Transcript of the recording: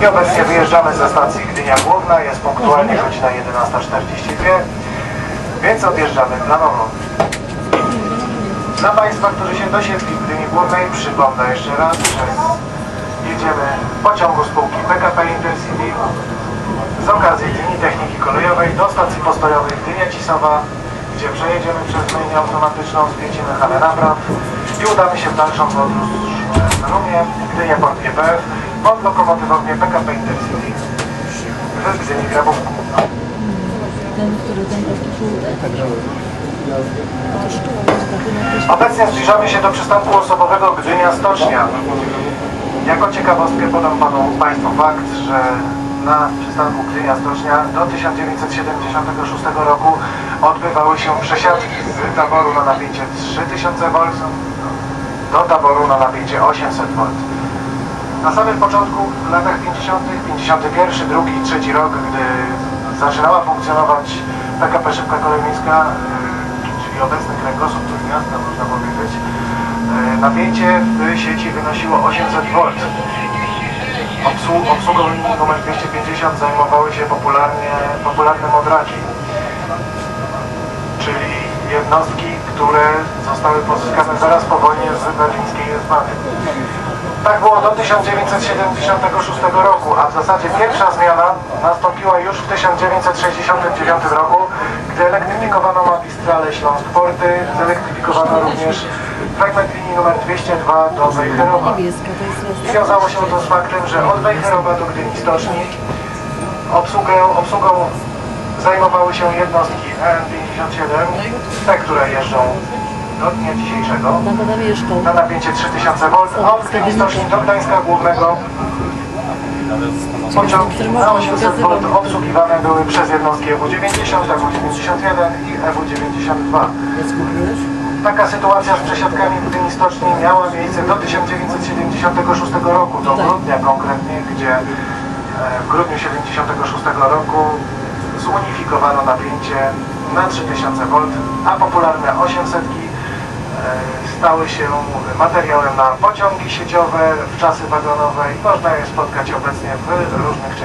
I obecnie wyjeżdżamy ze stacji Gdynia Główna, jest punktualnie godzina 11.42, więc odjeżdżamy planowo. Dla Państwa, którzy się dosiedli w Gdyni Głównej, przypomnę jeszcze raz, że jedziemy w pociągu spółki PKP Intercity. Z okazji Dni Techniki Kolejowej do stacji postojowej Gdynia Cisowa, gdzie przejedziemy przez myjnię automatyczną, zwiedzimy halę napraw i udamy się w dalszą podróż przez Rumię, Gdynię Port GPF, pod lokomotywownię PKP Intercity w Gdyni Grabówku. Ten, który ten taki Obecnie zbliżamy się do przystanku osobowego Gdynia Stocznia. Jako ciekawostkę podam panu Państwu fakt, że na przystanku Gdynia Stocznia do 1976 roku odbywały się przesiadki z taboru na napięcie 3000 V do taboru na napięcie 800 V. Na samym początku, w latach 50., 51, 2 i 3 rok, gdy zaczynała funkcjonować PKP Szybka Kolej Miejska, yy, czyli obecny kręgosłup miasta, można powiedzieć, yy, napięcie w sieci wynosiło 800 V. Obsłu- Obsługą linii numer 250 zajmowały się popularnie, popularne modraki, czyli jednostki, które zostały pozyskane zaraz po wojnie z berlińskiej Esbany. Tak było do 1976 roku, a w zasadzie pierwsza zmiana nastąpiła już w 1969 roku, gdy elektryfikowano magistrale Śląsk-Porty, zelektryfikowano również fragment linii numer 202 do Wejherowa. I wiązało się to z faktem, że od Wejherowa do Gdyni Stoczni obsługę, obsługą zajmowały się jednostki EN57, te, które jeżdżą do dnia dzisiejszego. Na napięcie 3000 V, a od Gdyni Stoczni do Gdańska Głównego. Pociągi na 800 V obsługiwane były przez jednostki EW90, EW91 i EW92. Taka sytuacja z przesiadkami w Gdyni Stoczni miała miejsce do 1976 roku, do grudnia konkretnie, gdzie e, w grudniu 1976 roku zunifikowano napięcie na 3000 V, a popularne 800 stały się materiałem na pociągi sieciowe w czasy wagonowe i można je spotkać obecnie w różnych.